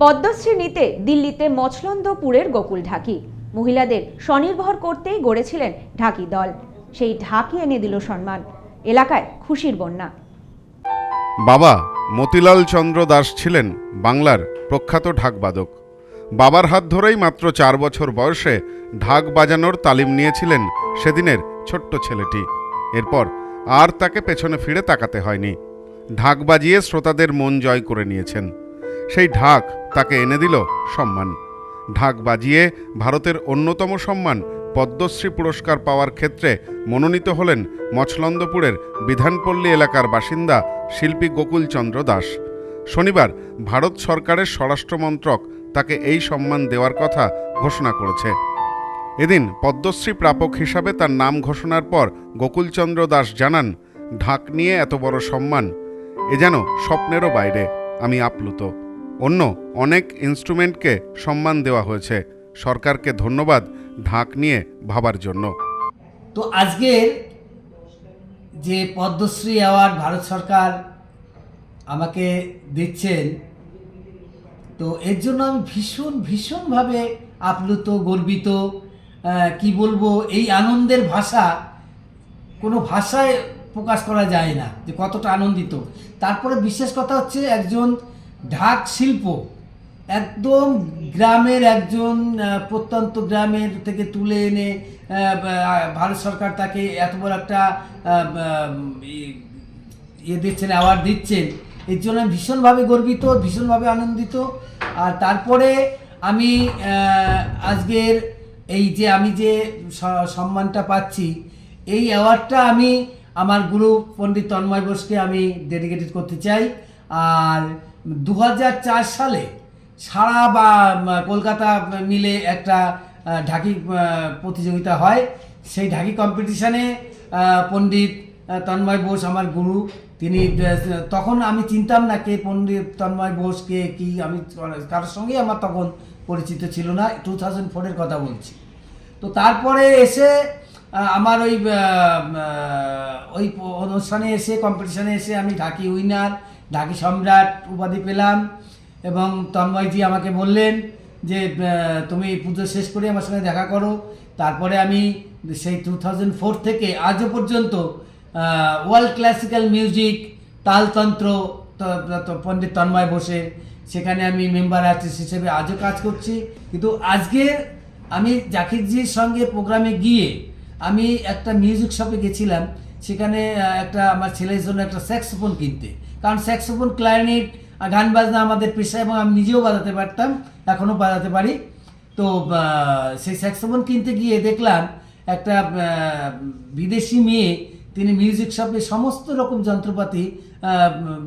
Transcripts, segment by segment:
পদ্মশ্রী নিতে দিল্লিতে মছলন্দপুরের গোকুল ঢাকি। মহিলাদের স্বনির্ভর করতেই গড়েছিলেন ঢাকি দল। সেই ঢাকি এনে দিল সম্মান। এলাকায় খুশির বন্যা। বাবা, মতিলাল চন্দ্র দাস ছিলেন বাংলার প্রখ্যাত ঢাকবাদক। বাবার হাত ধরেই মাত্র চার বছর বয়সে ঢাক বাজানোর তালিম নিয়েছিলেন সেদিনের ছোট্ট ছেলেটি। এরপর আর তাকে পেছনে ফিরে তাকাতে হয়নি। ঢাক বাজিয়ে শ্রোতাদের মন জয় করে নিয়েছেন। সেই ঢাক তাকে এনে দিল সম্মান। ঢাক বাজিয়ে ভারতের অন্যতম সম্মান, পদ্মশ্রী পুরস্কার পাওয়ার ক্ষেত্রে মনোনীত হলেন মছলন্দপুরের বিধানপল্লী এলাকার বাসিন্দা শিল্পী গোকুলচন্দ্র দাস। শনিবার ভারত সরকারের স্বরাষ্ট্রমন্ত্রক তাকে এই সম্মান দেওয়ার কথা ঘোষণা করেছে। এদিন পদ্মশ্রী প্রাপক হিসাবে তার নাম ঘোষণার পর গোকুলচন্দ্র দাস জানান, ঢাক নিয়ে এত বড় সম্মান, এ যেন স্বপ্নেরও বাইরে, আমি আপ্লুত। অন্য অনেক ইনস্ট্রুমেন্টকে সম্মান দেওয়া হয়েছে। সরকারকে ধন্যবাদ ঢাক নিয়ে ভাবার জন্য। তো আজকে যে পদ্মশ্রী অ্যাওয়ার্ড ভারত সরকার আমাকে দিচ্ছেন, তো এর জন্য আমি ভীষণ, ভীষণভাবে আপ্লুত, গর্বিত কি বলব, এই আনন্দের ভাষা কোনো ভাষায় প্রকাশ করা যায় না যে কতটা আনন্দিত। তারপরে বিশেষ কথা হচ্ছে একজন ঢাক শিল্প একদম গ্রামের একজন প্রত্যন্ত গ্রামের থেকে তুলে এনে ভারত সরকার তাকে এত বড় একটা ইয়ে দিচ্ছেন অ্যাওয়ার্ড দিচ্ছেন। এর জন্য আমি ভীষণভাবে গর্বিত, ভীষণভাবে আনন্দিত। আর তারপরে আমি আজকের এই যে আমি যে সম্মানটা পাচ্ছি, এই অ্যাওয়ার্ডটা আমি আমার গুরু পণ্ডিত তন্ময় বোসকে আমি ডেডিকেটেড করতে চাই। আর দু হাজার চার সালে সারা বা কলকাতা মিলে একটা ঢাকি প্রতিযোগিতা হয়। সেই ঢাকি কম্পিটিশানে পণ্ডিত তন্ময় বোস আমার গুরু। তিনি তখন আমি চিনতাম না কে পণ্ডিত, তন্ময় বোস, কে কি। আমি কারোর সঙ্গেই আমার তখন পরিচিত ছিল না। টু থাউজেন্ড ফোরের কথা বলছি। তো তারপরে এসে আমার ওই ওই অনুষ্ঠানে এসে কম্পিটিশানে এসে আমি ঢাকি উইনার ঢাকি সম্রাট উপাধি পেলাম এবং তন্ময়জি আমাকে বললেন যে তুমি পুজো শেষ করে আমার সঙ্গে দেখা করো। তারপরে আমি সেই টু থাউজেন্ড ফোর থেকে আজও পর্যন্ত world classical music Taaltantra Pandit Tanmoy Bose. সেখানে আমি মেম্বার আর্টিস্ট হিসেবে আজও কাজ করছি। কিন্তু আজকে আমি জাকিরজির সঙ্গে প্রোগ্রামে গিয়ে আমি একটা মিউজিক শপে গেছিলাম। সেখানে একটা আমার ছেলের জন্য একটা স্যাক্সোফোন কিনতে। কারণ স্যাক্সোফোন ক্লারিনেট গান বাজনা আমাদের পেশা এবং আমি নিজেও বাজাতে পারতাম, এখনও বাজাতে পারি। তো সেই স্যাক্সোফোন কিনতে গিয়ে দেখলাম একটা বিদেশি মেয়ে, তিনি মিউজিক শপে সমস্ত রকম যন্ত্রপাতি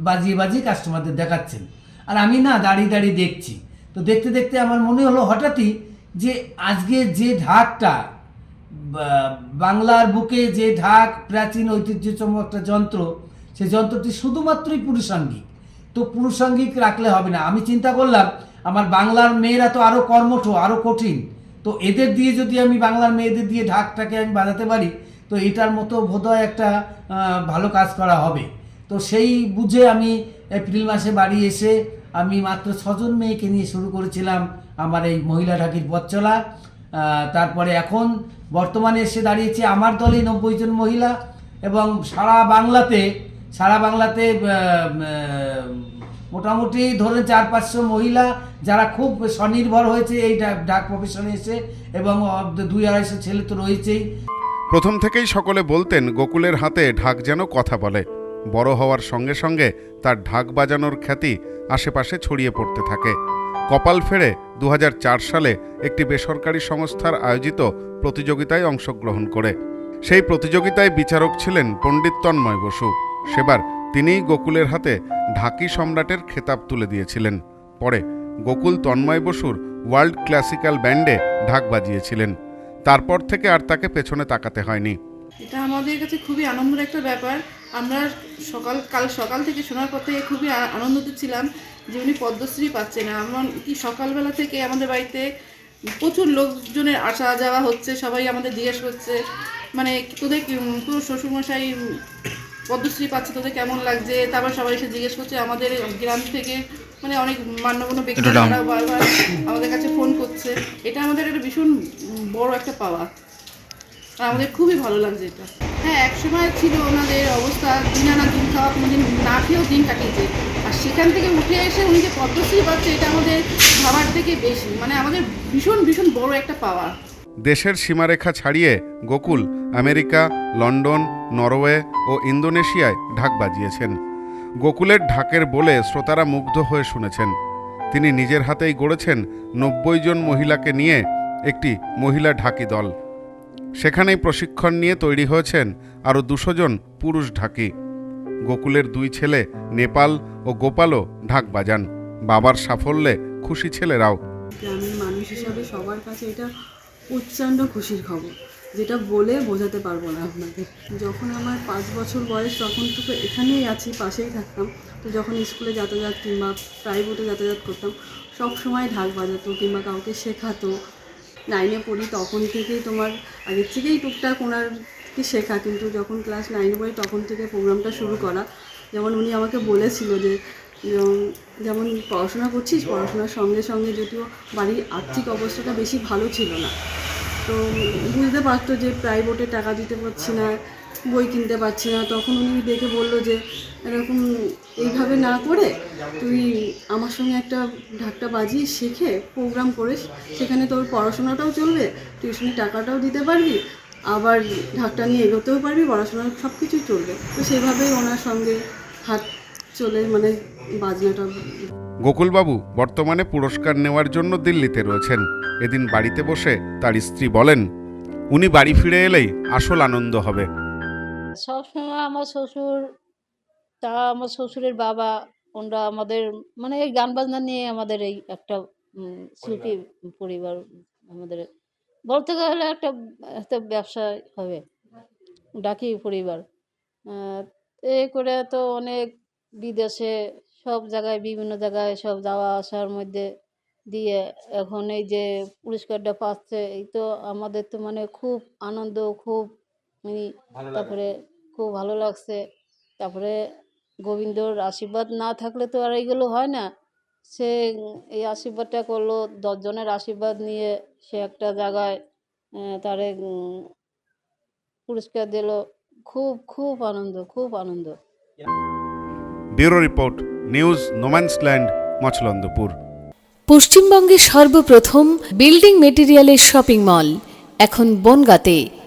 বাজিয়ে বাজিয়ে কাস্টমারদের দেখাচ্ছেন। আর আমি না দাঁড়িয়ে দাঁড়িয়ে দেখছি। তো দেখতে দেখতে আমার মনে হলো হঠাৎই যে আজকে যে ঢাকটা বাংলার বুকে যে ঢাক প্রাচীন ঐতিহ্যতম একটা যন্ত্র, সেই যন্ত্রটি শুধুমাত্রই পুরুষাঙ্গিক। তো পুরুষাঙ্গিক রাখলে হবে না। আমি চিন্তা করলাম, আমার বাংলার মেয়েরা তো আরও কর্মঠ আরও কঠিন। তো এদের দিয়ে যদি আমি বাংলার মেয়েদের দিয়ে ঢাকটাকে আমি বাজাতে পারি, তো এটার মতো বোধহয় একটা ভালো কাজ করা হবে। তো সেই বুঝে আমি এপ্রিল মাসে বাড়ি এসে আমি মাত্র ছজন মেয়েকে নিয়ে শুরু করেছিলাম আমার এই মহিলা ঢাকির পথ চলা। তারপরে এখন বর্তমানে এসে দাঁড়িয়েছে আমার দলে নব্বই জন মহিলা এবং সারা বাংলাতে সারা বাংলাতে মোটামুটি ধরেন চার পাঁচশো মহিলা যারা খুব স্বনির্ভর হয়েছে এই ডাক প্রফেশনে এসে এবং দুই আড়াইশো ছেলে তো রয়েছেই। প্রথম থেকেই সকলে বলতেন, গোকুলের হাতে ঢাক যেন কথা বলে। বড় হওয়ার সঙ্গে সঙ্গে তার ঢাক বাজানোর খ্যাতি আশেপাশে ছড়িয়ে পড়তে থাকে। কপাল ফেরে দু সালে একটি বেসরকারি সংস্থার আয়োজিত প্রতিযোগিতায় অংশগ্রহণ করে। সেই প্রতিযোগিতায় বিচারক ছিলেন পণ্ডিত তন্ময় বসু। সেবার তিনিই গোকুলের হাতে ঢাকি সম্রাটের খেতাব তুলে দিয়েছিলেন। পরে গোকুল তন্ময় বসুর ওয়ার্ল্ড ক্লাসিক্যাল ব্যান্ডে ঢাক বাজিয়েছিলেন। তারপর থেকে আর তাকে পেছনে তাকাতে হয়নি। এটা আমাদের কাছে খুবই আনন্দের একটা ব্যাপার। আমরা সকাল কাল সকাল থেকে শোনার পর থেকে খুবই আনন্দিত ছিলাম যে উনি পদ্মশ্রী পাচ্ছেন। এমন কি সকালবেলা থেকে আমাদের বাড়িতে প্রচুর লোকজনের আসা যাওয়া হচ্ছে সবাই আমাদের জিজ্ঞেস করছে মানে তোদের তোর শ্বশুরমশাই পদ্মশ্রী পাচ্ছে তোদের কেমন লাগছে? তারপর সবাই এসে জিজ্ঞেস করছে আমাদের গ্রাম থেকে মানে অনেক মান্যগণ্য ব্যক্তি তারা বারবার আমাদের কাছে ফোন করছে। এটা আমাদের একটা ভীষণ বড় একটা পাওয়া। আমাদের খুবই ভালো লাগছে এটা। হ্যাঁ এক সময় ছিল ওনাদের অবস্থা দিন আনা দিন খাওয়া, কোনোদিন না খেয়েও দিন কাটিয়েছে। আর সেখান থেকে উঠে এসে উনি যে পদ্মশ্রী পাচ্ছে, এটা আমাদের ভাবার থেকে বেশি। মানে আমাদের ভীষণ ভীষণ বড় একটা পাওয়া দেশের সীমারেখা ছাড়িয়ে গোকুল, আমেরিকা, লন্ডন, নরওয়ে ও ইন্দোনেশিয়ায় ঢাক বাজিয়েছেন। গোকুলের ঢাকের বলে শ্রোতারা মুগ্ধ হয়ে শুনেছেন। তিনি নিজের হাতেই গড়েছেন নব্বই জন মহিলাকে নিয়ে একটি মহিলা ঢাকি দল। সেখানেই প্রশিক্ষণ নিয়ে তৈরি হয়েছেন আরও দুশো জন পুরুষ ঢাকি। গোকুলের দুই ছেলে নেপাল ও গোপালও ঢাক বাজান। বাবার সাফল্যে খুশি ছেলেরাও। গ্রামের মানুষ হিসাবে সবার কাছে এটা প্রচণ্ড খুশির খবর, যেটা বলে বোঝাতে পারব না আপনাদের। যখন আমার পাঁচ বছর বয়স, তখন তো এখানেই আছি, পাশেই থাকতাম। তো যখন স্কুলে যাতায়াত কিংবা প্রাইভেটে যাতায়াত করতাম, সব সময় ঢাক বাজাতো কিংবা কাউকে শেখাতো নাইনে পড়ি, তখন থেকেই তোমার, আগের থেকেই টুকটাক ওনার কি শেখা, কিন্তু যখন ক্লাস নাইনে পড়ি, তখন থেকে প্রোগ্রামটা শুরু করা। যেমন উনি আমাকে বলেছিল যে যেমন পড়াশোনা করছিস, পড়াশোনার সঙ্গে সঙ্গে যদিও বাড়ির আর্থিক অবস্থাটা বেশি ভালো ছিল না। তো বুঝতে পারতো যে প্রাইভেটে টাকা দিতে পারছি না বই কিনতে পারছি না। তখন উনি দেখে বলল যে, এরকম এইভাবে না করে তুই আমার সঙ্গে একটা ঢাকটা বাজিয়ে শিখে প্রোগ্রাম করে সেখানে তোর পড়াশোনাটাও চলবে টিউশনি টাকাটাও দিতে পারবি, আবার ঢাকটা নিয়ে এগোতেও পারবি পড়াশোনা সব কিছুই চলবে। তো সেভাবেই ওনার সঙ্গে হাত চলে মানে বাজনাটা। গোকুলবাবু বর্তমানে পুরস্কার নেওয়ার জন্য দিল্লিতে রয়েছেন। এদিন বাড়িতে বসে তার স্ত্রী বলেন, উনি বাড়ি ফিরে এলেই আসল আনন্দ হবে। সবসময় আমার শ্বশুর তা আমার শ্বশুরের বাবা ওনরা আমাদের মানে এই গান বাজনা নিয়ে আমাদের এই একটা সুখী পরিবার। আমাদের বলতে গেলে একটা একটা ব্যবসা হবে। ডাকি পরিবার। এ করে তো অনেক বিদেশে সব জায়গায় বিভিন্ন জায়গায় সব যাওয়া আসার মধ্যে দিয়ে এখন এই যে পুরস্কারটা পাচ্ছে এই তো আমাদের তো মানে খুব আনন্দ খুব তারপরে খুব ভালো লাগছে। তারপরে গোবিন্দর আশীর্বাদ না থাকলে তো আর এইগুলো হয় না। সে এই আশীর্বাদটা করল দশজনের আশীর্বাদ নিয়ে সে একটা জায়গায় তারে পুরস্কার দিল। খুব খুব আনন্দ খুব আনন্দ। Bureau report news no man's land Machhlandapur পশ্চিমবঙ্গের সর্বপ্রথম বিল্ডিং মেটেরিয়ালের শপিং মল এখন বনগাঁতে।